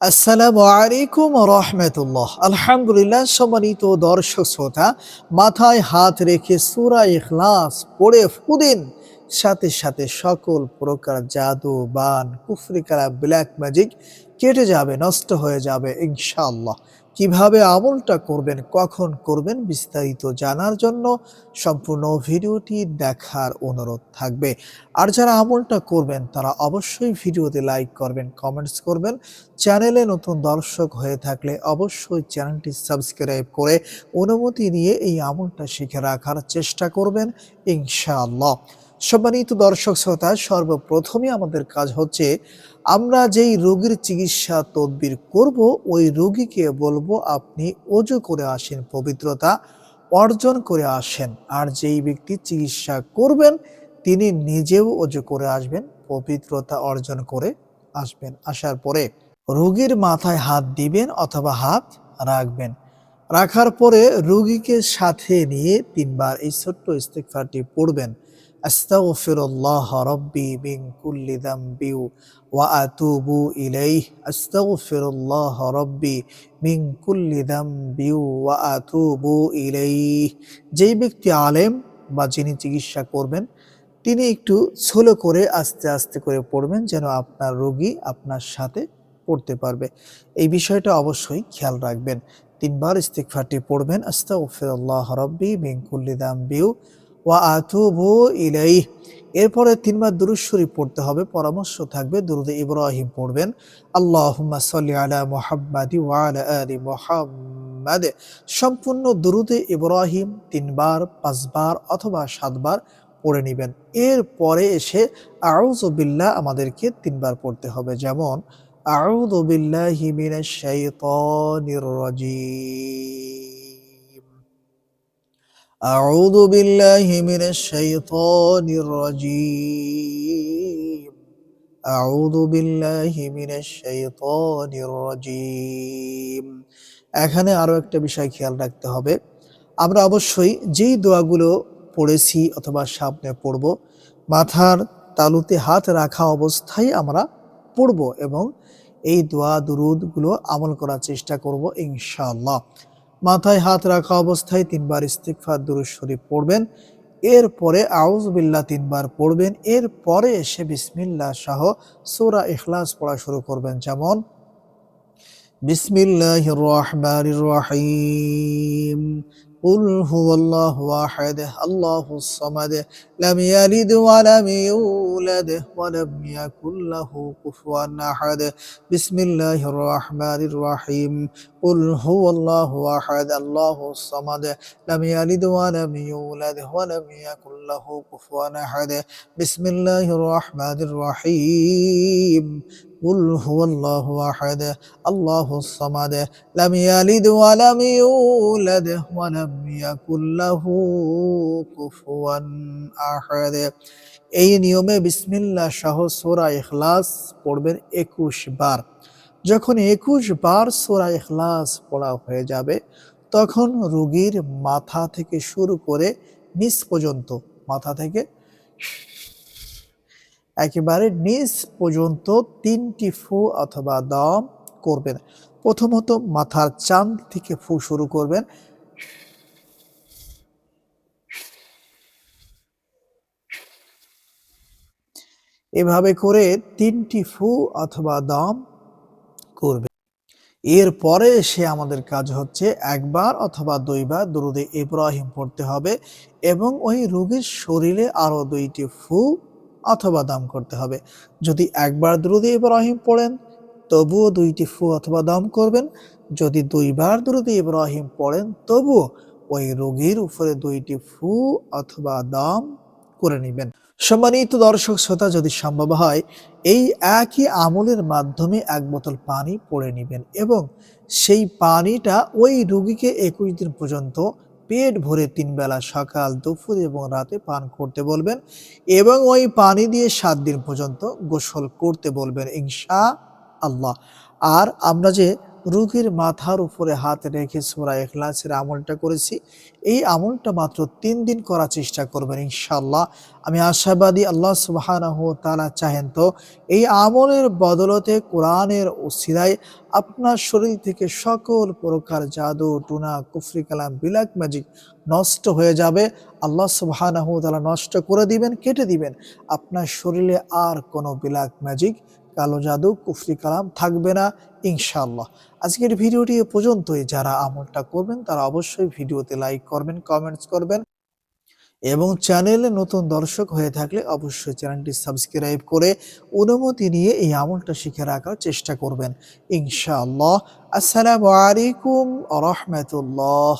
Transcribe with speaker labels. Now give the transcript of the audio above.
Speaker 1: আসসালামু আলাইকুম রহমতুল্লাহ। আলহামদুলিল্লাহ, সম্মানিত দর্শক শ্রোতা, মাথায় হাত রেখে সুরা ইখলাস পড়ে ফুদিন, সাথে সাথে সকল প্রকার জাদু, বান কুফরিকারা ব্ল্যাক ম্যাজিক কেটে যাবে, নষ্ট হয়ে যাবে, ইনশাআল্লাহ। কীভাবে আমলটা করবেন, কখন করবেন বিস্তারিত জানার জন্য সম্পূর্ণ ভিডিওটি দেখার অনুরোধ থাকবে। আর যারা আমলটা করবেন, তারা অবশ্যই ভিডিওতে লাইক করবেন, কমেন্টস করবেন। চ্যানেলে নতুন দর্শক হয়ে থাকলে অবশ্যই চ্যানেলটি সাবস্ক্রাইব করে অনুমতি নিয়ে এই আমলটা শিখে রাখার চেষ্টা করবেন, ইনশাআল্লাহ। সম্মানিত দর্শক শ্রোতা, সর্বপ্রথমে আমাদের কাজ হচ্ছে আমরা যেই রোগীর চিকিৎসা তদবির করব, ওই রোগীকে বলব আপনি অজু করে আসেন, পবিত্রতা অর্জন করে আসেন। আর যেই ব্যক্তি চিকিৎসা করবেন, তিনি নিজেও অজু করে আসবেন, পবিত্রতা অর্জন করে আসবেন। আসার পরে রোগীর মাথায় হাত দিবেন অথবা হাত রাখবেন। রাখার পরে রোগীকে সাথে নিয়ে তিনবার এই ছোট্ট ইস্তেকফারটি পড়বেন। আস্তাগফিরুল্লাহ রব্বি মিন কুল্লি যামবি ওয়া আতুবু ইলাইহ। আস্তাগফিরুল্লাহ রব্বি মিন কুল্লি যামবি ওয়া আতুবু ইলাইহ। যেই ব্যক্তি আলেম বা যিনি চিকিৎসা করবেন, তিনি একটু স্লো করে আস্তে আস্তে করে পড়বেন যেন আপনার রোগী আপনার সাথে পড়তে পারবে। এই বিষয়টা অবশ্যই খেয়াল রাখবেন। তিনবার ইস্তিগফারটি পড়বেন। আস্তাগফিরুল্লাহ রব্বি মিন কুল্লি যামবি ওয়া আতুবু ইলাইহ। এরপরে তিনবার দুরুদ শরীফ পড়তে হবে, পরামর্শ থাকবে, দুরুদে ইব্রাহিম পড়বেন। আল্লাহুম্মা সাল্লি আলা মুহাম্মাদি ওয়া আলা আলি মুহাম্মাদ। সম্পূর্ণ দুরুদে ইব্রাহিম তিনবার, পাঁচবার অথবা সাতবার পড়ে নেবেন। এরপরে এসে আউযু বিল্লাহ আমাদেরকে তিনবার পড়তে হবে, যেমন, আউযু বিল্লাহি মিনাশ শাইতানির রাজিম। আউযু বিল্লাহি মিনাশ শাইতানির রাজিম। আউযু বিল্লাহি মিনাশ শাইতানির রাজিম। এখানে আরও একটা বিষয় খেয়াল রাখতে হবে। আমরা অবশ্যই যেই দোয়াগুলো পড়েছি অথবা সামনে পড়ব, মাথার তালুতে হাত রাখা অবস্থায় আমরা পড়ব এবং এই দোয়া, দুরুদগুলো আমল করার চেষ্টা করব ইনশাআল্লাহ। মাথায় হাত রাখা অবস্থায় তিনবার ইস্তিকফার দুরুজ শরীফ পড়বেন। এরপরে আউজ বিল্লা তিনবার পড়বেন। এরপরে এসে বিসমিল্লা সহ সোরা ইখলাস পড়া শুরু করবেন। যেমন বিসমিল্লাহ রহমান রহিম قل هو الله واحد الله الصمد لم يلد ولم يولد ولم يكن له كفوا احد. بسم الله الرحمن الرحيم. قل هو الله واحد الله الصمد لم يلد ولم يولد ولم يكن له كفوا احد. بسم الله الرحمن الرحيم. قل هو الله احد الله الصمد لم يلد ولم يولد ولم يكن له كفوا احد এই নিয়মে বিসমিল্লাহ সহ সূরা ইখলাস পড়বেন একুশ বার যখন একুশ বার সূরা ইখলাস পড়া হয়ে যাবে তখন রোগীর মাথা থেকে শুরু করে নিচ পর্যন্ত মাথা থেকে একেবারে নিচ পর্যন্ত তিনটি ফু অথবা দম করবেন। প্রথমত মাথার চাঁদ থেকে ফু শুরু করবেন। এভাবে করে তিনটি ফু অথবা দম করবে এরপরে সে আমাদের কাজ হচ্ছে একবার অথবা দুইবার দুরুদে ইব্রাহিম পড়তে হবে এবং ওই রোগীর শরীরে আরও দুইটি ফু অথবা দাম করতে হবে। যদি একবার দুরুদে ইব্রাহিম পড়েন, তবুও দুইটি ফু অথবা দাম করবেন। যদি দুইবার দুরুদে ইব্রাহিম পড়েন, তবুও ওই রোগীর উপরে দুইটি ফু অথবা দাম করে নেবেন। সম্মানিত দর্শক শ্রোতা, যদি সম্ভব হয়, এই একই আমলের মাধ্যমে এক বোতল পানি পড়ে নেবেন এবং সেই পানিটা ওই রোগীকে একুশ দিন পর্যন্ত পেট ভরে তিন বেলা সকাল, দুপুর এবং রাতে পান করতে বলবেন এবং ওই পানি দিয়ে সাত দিন পর্যন্ত গোসল করতে বলবেন ইনশা আল্লাহ। আর আমরা যে রুগীর মাথার উপরে হাত রেখে সুরা এখলাসের আমলটা করেছি। এই আমলটা মাত্র তিন দিন করার চেষ্টা করবেন ইনশাল্লাহ আমি আশাবাদী আল্লাহ সুবাহানাহু তাআলা চাহেন তো, এই আমলের বদলতে কোরআনের ওসিলায় আপনার শরীর থেকে সকল প্রকার জাদু, টুনা, কুফরি কালাম বিলাক ম্যাজিক নষ্ট হয়ে যাবে। আল্লাহ সুবহানাহু ওয়া তাআলা নষ্ট করে দিবেন, কেটে দিবেন। আপনার শরীরে আর কোনো বিলাক ম্যাজিক কালো জাদু, কুফরি কালাম থাকবে না, ইনশাআল্লাহ। আজকের ভিডিওটি এ পর্যন্তই। যারা আমলটা করবেন, তারা অবশ্যই ভিডিওতে লাইক করবেন, কমেন্টস করবেন এবং চ্যানেলে নতুন দর্শক হয়ে থাকলে অবশ্যই চ্যানেলটি সাবস্ক্রাইব করে অনুমতি নিয়ে এই আমলটা শিখে রাখার চেষ্টা করবেন, ইনশাআল্লাহ। আসসালামু আলাইকুম রহমতুল্লাহ।